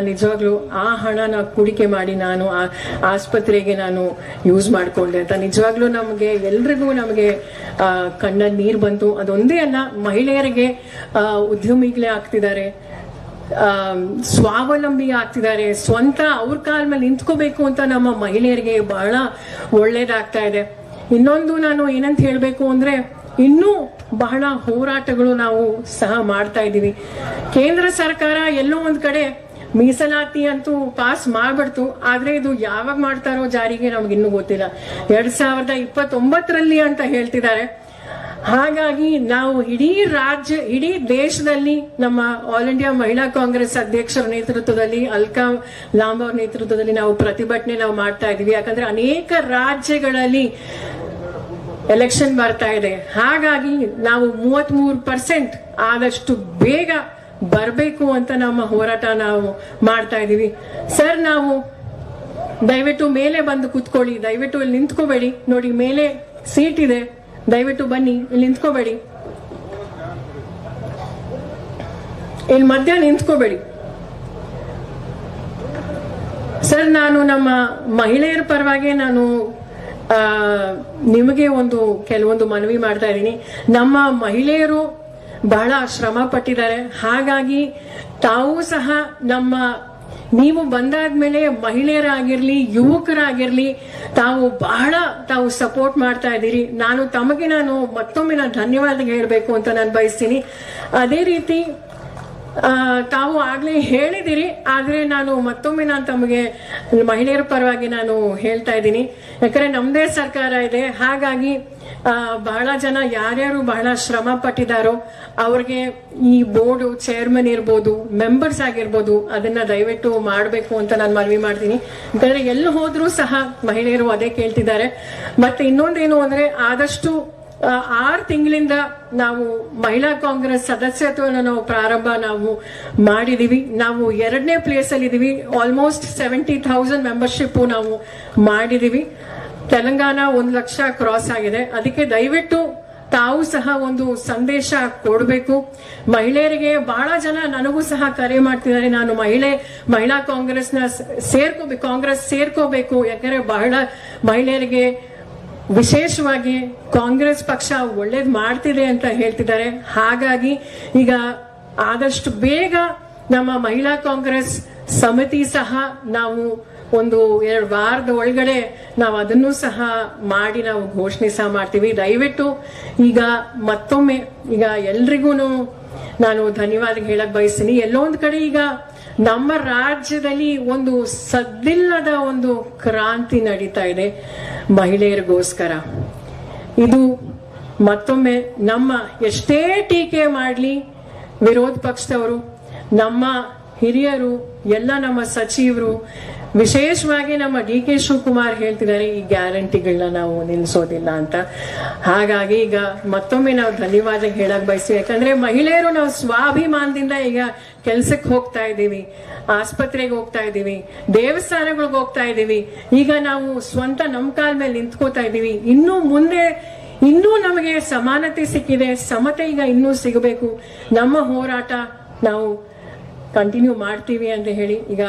ನಿಜವಾಗ್ಲೂ ಆ ಹಣನ ಕೂಡಿಕೆ ಮಾಡಿ ನಾನು ಆಸ್ಪತ್ರೆಗೆ ನಾನು ಯೂಸ್ ಮಾಡ್ಕೊಂಡೆ ಅಂತ. ನಿಜವಾಗ್ಲೂ ನಮಗೆ ಎಲ್ರಿಗೂ ನಮಗೆ ಕಣ್ಣಲ್ಲಿ ನೀರು ಬಂತು. ಅದೊಂದೇ ಅಲ್ಲ, ಮಹಿಳೆಯರಿಗೆ ಉದ್ಯಮಿಗಳೇ ಆಗ್ತಿದ್ದಾರೆ. ಸ್ವಾವಲಂಬಿ ಆಗ್ತಿದ್ದಾರೆ. ಸ್ವಂತ ಅವ್ರ ಕಾಲ ಮೇಲೆ ನಿಂತ್ಕೋಬೇಕು ಅಂತ ನಮ್ಮ ಮಹಿಳೆಯರಿಗೆ ಬಹಳ ಒಳ್ಳೇದಾಗ್ತಾ ಇದೆ. ಇನ್ನೊಂದು ನಾನು ಏನಂತ ಹೇಳಬೇಕು ಅಂದ್ರೆ, ಇನ್ನೂ ಬಹಳ ಹೋರಾಟಗಳು ನಾವು ಸಹ ಮಾಡ್ತಾ ಇದ್ದೀವಿ. ಕೇಂದ್ರ ಸರ್ಕಾರ ಎಲ್ಲೋ ಒಂದ್ ಕಡೆ ಮೀಸಲಾತಿ ಅಂತೂ ಪಾಸ್ ಮಾಡ್ಬಿಡ್ತು ಆದ್ರೆ ಇದು ಯಾವಾಗ ಮಾಡ್ತಾರೋ ಜಾರಿಗೆ ನಮ್ಗೆ ಇನ್ನೂ ಗೊತ್ತಿಲ್ಲ. ಎರಡ್ ಸಾವಿರದ ಇಪ್ಪತ್ತೊಂಬತ್ತರಲ್ಲಿ ಅಂತ ಹೇಳ್ತಿದ್ದಾರೆ. ಹಾಗಾಗಿ ನಾವು ಇಡೀ ರಾಜ್ಯ, ಇಡೀ ದೇಶದಲ್ಲಿ ನಮ್ಮ ಆಲ್ ಇಂಡಿಯಾ ಮಹಿಳಾ ಕಾಂಗ್ರೆಸ್ ಅಧ್ಯಕ್ಷರ ನೇತೃತ್ವದಲ್ಲಿ, ಅಲ್ಕಾ ಲಾಂಬ್ ಅವ್ರ ನೇತೃತ್ವದಲ್ಲಿ ನಾವು ಪ್ರತಿಭಟನೆ ನಾವು ಮಾಡ್ತಾ ಇದೀವಿ ಯಾಕಂದ್ರೆ ಅನೇಕ ರಾಜ್ಯಗಳಲ್ಲಿ ಎಲೆಕ್ಷನ್ ಬರ್ತಾ ಇದೆ. ಹಾಗಾಗಿ ನಾವು ಮೂವತ್ತ್ ಮೂರು ಪರ್ಸೆಂಟ್ ಆದಷ್ಟು ಬೇಗ ಬರಬೇಕು ಅಂತ ನಮ್ಮ ಹೋರಾಟ ನಾವು ಮಾಡ್ತಾ ಇದ್ದೀವಿ. ಸರ್, ನಾವು ದಯವಿಟ್ಟು ಮೇಲೆ ಬಂದು ಕೂತ್ಕೊಳ್ಳಿ. ದಯವಿಟ್ಟು ಇಲ್ಲಿ ನಿಂತ್ಕೋಬೇಡಿ. ನೋಡಿ, ಮೇಲೆ ಸೀಟ್ ಇದೆ. ದಯವಿಟ್ಟು ಬನ್ನಿ. ಇಲ್ಲಿ ನಿಂತ್ಕೋಬೇಡಿ. ಇಲ್ಲಿ ಮಧ್ಯ ನಿಂತ್ಕೋಬೇಡಿ. ಸರ್, ನಾನು ನಮ್ಮ ಮಹಿಳೆಯರ ಪರವಾಗಿ ನಾನು ನಿಮಗೆ ಒಂದು, ಕೆಲವೊಂದು ಮನವಿ ಮಾಡ್ತಾ ಇದ್ದೀನಿ. ನಮ್ಮ ಮಹಿಳೆಯರು ಬಹಳ ಶ್ರಮ ಪಟ್ಟಿದ್ದಾರೆ. ಹಾಗಾಗಿ ತಾವು ಸಹ ನಮ್ಮ ನೀವು ಬಂದಾದ್ಮೇಲೆ ಮಹಿಳೆಯರಾಗಿರ್ಲಿ, ಯುವಕರಾಗಿರ್ಲಿ, ತಾವು ಬಹಳ ತಾವು ಸಪೋರ್ಟ್ ಮಾಡ್ತಾ ಇದ್ದೀರಿ. ನಾನು ತಮಗೆ ನಾನು ಮತ್ತೊಮ್ಮೆ ನಾನು ಧನ್ಯವಾದ ಹೇಳಬೇಕು ಅಂತ ನಾನು ಬಯಸ್ತೀನಿ. ಅದೇ ರೀತಿ ತಾವು ಆಗ್ಲೇ ಹೇಳಿದಿರಿ ಆದ್ರೆ ನಾನು ಮತ್ತೊಮ್ಮೆ ನಾನು ತಮಗೆ, ಮಹಿಳೆಯರ ಪರವಾಗಿ ನಾನು ಹೇಳ್ತಾ ಇದ್ದೀನಿ. ಯಾಕಂದ್ರೆ ನಮ್ದೇ ಸರ್ಕಾರ ಇದೆ. ಹಾಗಾಗಿ ಬಹಳ ಜನ ಯಾರ್ಯಾರು ಬಹಳ ಶ್ರಮ ಪಟ್ಟಿದಾರೋ ಅವ್ರಿಗೆ ಈ ಬೋರ್ಡು ಚೇರ್ಮನ್ ಇರ್ಬೋದು, ಮೆಂಬರ್ಸ್ ಆಗಿರ್ಬೋದು, ಅದನ್ನ ದಯವಿಟ್ಟು ಮಾಡಬೇಕು ಅಂತ ನಾನು ಮನವಿ ಮಾಡ್ತೀನಿ. ಯಾಕಂದ್ರೆ ಎಲ್ಲಿ ಹೋದ್ರೂ ಸಹ ಮಹಿಳೆಯರು ಅದೇ ಕೇಳ್ತಿದ್ದಾರೆ. ಮತ್ತೆ ಇನ್ನೊಂದೇನು ಅಂದ್ರೆ, ಆದಷ್ಟು ಆರು ತಿಂಗಳಿಂದ ನಾವು ಮಹಿಳಾ ಕಾಂಗ್ರೆಸ್ ಸದಸ್ಯತ್ವವನ್ನು ನಾವು ಪ್ರಾರಂಭ ನಾವು ಮಾಡಿದೀವಿ. ನಾವು ಎರಡನೇ ಪ್ಲೇಸ್ ಅಲ್ಲಿ ಇದೀವಿ ಆಲ್ಮೋಸ್ಟ್ ಸೆವೆಂಟಿ ಥೌಸಂಡ್ ಮೆಂಬರ್ಶಿಪ್ ನಾವು ಮಾಡಿದೀವಿ. ತೆಲಂಗಾಣ ಒಂದು ಲಕ್ಷ ಕ್ರಾಸ್ ಆಗಿದೆ. ಅದಕ್ಕೆ ದಯವಿಟ್ಟು ತಾವು ಸಹ ಒಂದು ಸಂದೇಶ ಕೊಡಬೇಕು. ಮಹಿಳೆಯರಿಗೆ ಬಹಳ ಜನ ನನಗೂ ಸಹ ಕರೆ ಮಾಡ್ತಿದ್ದಾರೆ. ನಾನು ಮಹಿಳೆ, ಮಹಿಳಾ ಕಾಂಗ್ರೆಸ್ನ ಸೇರ್ಕೋಬೇಕು ಕಾಂಗ್ರೆಸ್ ಸೇರ್ಕೋಬೇಕು. ಯಾಕಂದ್ರೆ ಬಹಳ ಮಹಿಳೆಯರಿಗೆ ವಿಶೇಷವಾಗಿ ಕಾಂಗ್ರೆಸ್ ಪಕ್ಷ ಒಳ್ಳೇದು ಮಾಡ್ತಿದೆ ಅಂತ ಹೇಳ್ತಿದ್ದಾರೆ. ಹಾಗಾಗಿ ಈಗ ಆದಷ್ಟು ಬೇಗ ನಮ್ಮ ಮಹಿಳಾ ಕಾಂಗ್ರೆಸ್ ಸಮಿತಿ ಸಹ ನಾವು ಒಂದು ಎರಡು ವಾರದ ಒಳಗಡೆ ನಾವು ಅದನ್ನು ಸಹ ಮಾಡಿ ನಾವು ಘೋಷಣೆ ಸಹ ಮಾಡ್ತೀವಿ. ದಯವಿಟ್ಟು ಈಗ ಮತ್ತೊಮ್ಮೆ ಈಗ ಎಲ್ರಿಗೂ ನಾನು ಧನ್ಯವಾದ ಹೇಳಕ್ ಬಯಸ್ತೀನಿ. ಎಲ್ಲೋ ಒಂದ್ ಕಡೆ ಈಗ ನಮ್ಮ ರಾಜ್ಯದಲ್ಲಿ ಒಂದು ಸದ್ದಿಲ್ಲದ ಒಂದು ಕ್ರಾಂತಿ ನಡೀತಾ ಇದೆ ಮಹಿಳೆಯರಿಗೋಸ್ಕರ. ಇದು ಮತ್ತೊಮ್ಮೆ ನಮ್ಮ ಎಷ್ಟೇ ಟೀಕೆ ಮಾಡಲಿ ವಿರೋಧ ಪಕ್ಷದವರು, ನಮ್ಮ ಹಿರಿಯರು, ಎಲ್ಲ ನಮ್ಮ ಸಚಿವರು ವಿಶೇಷವಾಗಿ ನಮ್ಮ ಡಿ ಕೆ ಶಿವಕುಮಾರ್ ಹೇಳ್ತಿದ್ದಾರೆ, ಈ ಗ್ಯಾರಂಟಿಗಳನ್ನ ನಾವು ನಿಲ್ಲಿಸೋದಿಲ್ಲ ಅಂತ. ಹಾಗಾಗಿ ಈಗ ಮತ್ತೊಮ್ಮೆ ನಾವು ಧನ್ಯವಾದ ಹೇಳಕ್ ಬಯಸ್ತೀವಿ. ಯಾಕಂದ್ರೆ ಮಹಿಳೆಯರು ನಾವು ಸ್ವಾಭಿಮಾನದಿಂದ ಈಗ ಕೆಲ್ಸಕ್ಕೆ ಹೋಗ್ತಾ ಇದ್ದೀವಿ, ಆಸ್ಪತ್ರೆಗೆ ಹೋಗ್ತಾ ಇದ್ದೀವಿ, ದೇವಸ್ಥಾನಗಳಿಗೆ ಹೋಗ್ತಾ ಇದ್ದೀವಿ. ಈಗ ನಾವು ಸ್ವಂತ ನಮ್ ಕಾಲ ಮೇಲೆ ನಿಂತ್ಕೋತಾ ಇದ್ದೀವಿ. ಇನ್ನು ಮುಂದೆ ಇನ್ನೂ ನಮಗೆ ಸಮಾನತೆ ಸಿಕ್ಕಿದೆ, ಸಮತೆ ಈಗ ಇನ್ನೂ ಸಿಗಬೇಕು. ನಮ್ಮ ಹೋರಾಟ ನಾವು ಕಂಟಿನ್ಯೂ ಮಾಡ್ತೀವಿ ಅಂತ ಹೇಳಿ ಈಗ